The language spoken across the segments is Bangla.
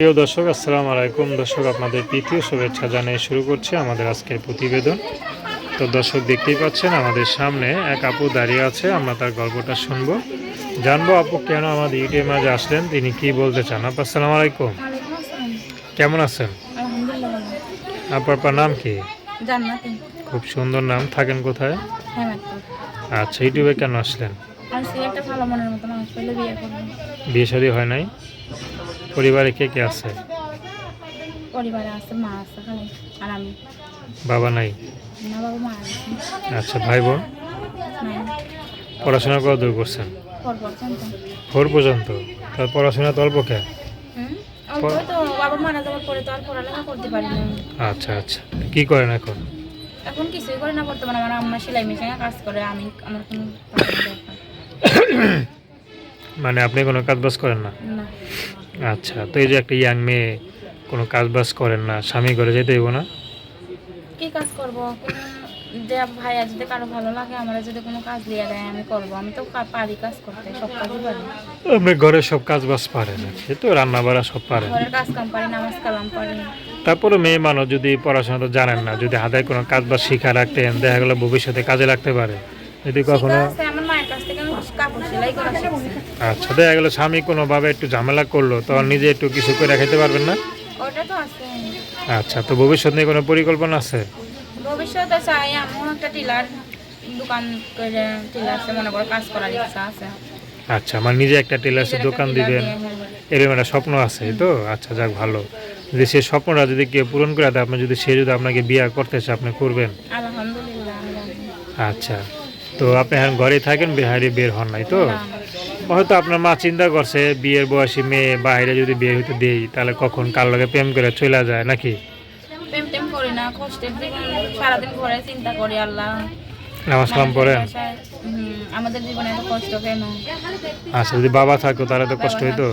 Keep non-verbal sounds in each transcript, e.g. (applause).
প্রিয় দর্শক আসসালামু আলাইকুম। দর্শক আপনাদের তৃতীয় শুভেচ্ছা জানিয়ে শুরু করছে আমাদের আজকের প্রতিবেদন। তো দর্শক দেখতেই পাচ্ছেন আমাদের সামনে এক আপু দাঁড়িয়ে আছে। আমরা তার গল্পটা শুনব। জানব আপু কেন আমাদের ইউটিউব মাঝে আসলেন? তিনি কি বলতে চান? আপু আসসালামু আলাইকুম। কেমন আছেন? আপনার আপনার নাম কি? খুব সুন্দর নাম। থাকেন কোথায়? আচ্ছা ইউটিউবে কেন আসলেন? বিয়ে শাদী হয় নাই? পরিবারে কে কে আছে? পরিবারে আছে মা আছে আর আমি। বাবা নাই? না বাবা মা আচ্ছা ভাই বোন? পড়াশোনা কত দূর করছেন? ফোর পর্যন্ত। তার পড়াশোনা তো অল্প কে? আচ্ছা আচ্ছা। কি করেন এখন? এখন কিছুই করে না বর্তমানে আমার আম্মা সেলাই মেশিনে কাজ করে আমি আমার কোনো (coughs) মানে আপনি কোনো কাজ বাজ করেন না? না। আচ্ছা তো এই যে একটা ইয়াং মেয়ে কোনো কাজ বাজ করেন না স্বামী ঘরে যেতে হইব না? কি কাজ করব? যে ভাই আজ যদি কারও ভালো লাগে আমার যদি কোনো কাজ দিয়ে দেয় আমি করব। আমি তো পারি কাজ করতে সব কাজই পারি। আপনি ঘরে সব কাজ বাজ পারেন সে তো রান্না বাড়া সব পারেন ঘরের কাজ কাম পারি নামাজ কালাম পারি। তারপরে মেয়ে মানুষ যদি পড়াশোনা তো জানেন না যদি হাতে কোনো কাজ বাজ শিখা রাখতেন দেখা গেলো ভবিষ্যতে কাজে লাগতে পারে। যদি কখনো আচ্ছা দেখা গেলো স্বামী কোনোভাবে একটু ঝামেলা করল তখন নিজে একটু কিছু করে খাইতে পারবেন না? আচ্ছা তো ভবিষ্যৎ নিয়ে কোনো পরিকল্পনা আছে? ভবিষ্যতে চাই আমিও একটা টিলার দোকান করে টিলার্সে মনে করো কাজ করার ইচ্ছা আছে। আচ্ছা আমার নিজে একটা টেলার্সের দোকান দিবেন। হ্যাঁ, হ্যাঁ। এরকম একটা স্বপ্ন আছে তো? আচ্ছা যাক ভালো। যদি সেই স্বপ্নটা যদি কেউ পূরণ করে দেয় আপনি যদি সে যদি আপনাকে বিয়ে করতে চায় আপনি করবেন। আচ্ছা। আপনি এখন ঘরেই থাকেন বিহারি বের হন নাই তো? হয়তো আপনার মা চিন্তা করছে বিয়ের বয়সী মেয়ে বাইরে যদি বিয়ে হইতে দেই তাহলে কখন কার লগে প্রেম করে চলে যায় নাকি? প্রেম টেম করি না কষ্টের জীবন সারাদিন ঘরে চিন্তা করি আল্লাহ। নামাজ কালাম পড়েন? মানুষের বাসায়, হুম, আমাদের জীবনে এত কষ্ট কেন? আচ্ছা যদি বাবা থাকতো তাহলে তো কষ্ট হইতো।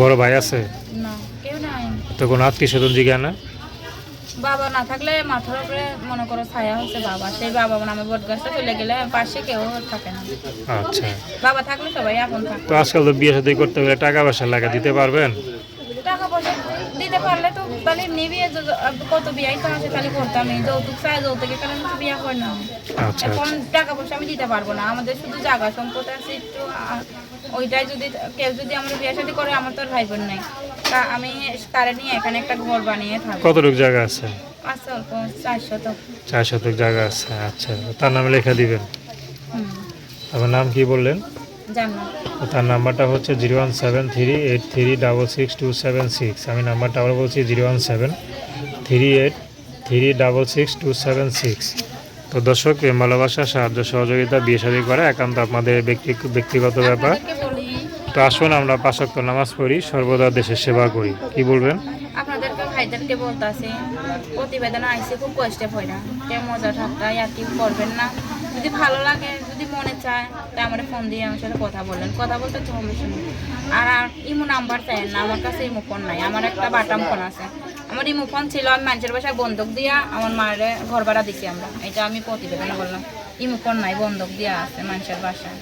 বড় ভাই আছে? না কেউ নাই। তো কোনো আত্মীয় স্বজন জিজ্ঞা না? বাবা না থাকলে মাথার উপরে মনে করো ছায়া হচ্ছে বাবা। সেই বাবা নামে বট গাছটা চলে গেলে পাশে কেউ থাকে না। আচ্ছা। বাবা থাকলে সবাই এখন থাকে তো আজকাল তো বিয়ে সাথে করতে হলে টাকা পয়সা লাগা দিতে পারবেন? টাকা পয়সা দিতে পারলে তো তাহলে এমনি বিয়ে কত বিয়াই তো আছে তাহলে করতাম। এই যৌতুক চাই যৌতুকের কারণে তো বিয়ে হয় না। আচ্ছা এখন আচ্ছা টাকা পয়সা আমি দিতে পারব না। আমাদের শুধু জায়গা সম্পদ আছে একটু ওইটাই যদি কেউ যদি আমার বিয়ে শাদী করে আমার তো আর ভাই বোন নাই। তা আমি তারে নিয়ে এখানে একটা ঘর বানিয়ে থাকব। কতটুকু জায়গা আছে? আছে অল্প চারশো তো চার শতক জায়গা আছে আচ্ছা। তার নাম লেখা দিবেন। আমার নাম কি বললেন? তার নাম্বারটা হচ্ছে zero one seven three eight three double six two seven six. আমি নাম্বারটা আবার বলছি zero one seven three eight three double six two seven six. তো দর্শক ভালোবাসা সাহায্য সহযোগিতা বিয়ে শাদী করা একান্ত আপনাদের ব্যক্তি ব্যক্তিগত ব্যাপার। তো আসুন আমরা পাশক্ত নামাজ পড়ি সর্বদা দেশের সেবা করি। কি বলবেন? আপনাদেরকে ভাইদেরকে প্রতিবেদন আইসি খুব কষ্টে হয় না। মজা ঠাট্টা করবেন না। যদি ভালো লাগে, যদি মনে চায় তা আমার ফোন দিয়ে আমার সাথে কথা বললেন কথা বলতে তো হবে শুনি আর আর ইমো নাম্বার চাই না, আমার কাছে ইমো ফোন নাই। আমার একটা বাটাম ফোন আছে। আমার ইমো ফোন ছিল, আমি মানুষের বাসায় বন্ধক দিয়া আমার মায়ের ঘর ভাড়া দিছি আমরা। এটা আমি প্রতিবেদন বললাম। ইমো ফোন নাই বন্ধক দিয়া আছে মানুষের বাসায়।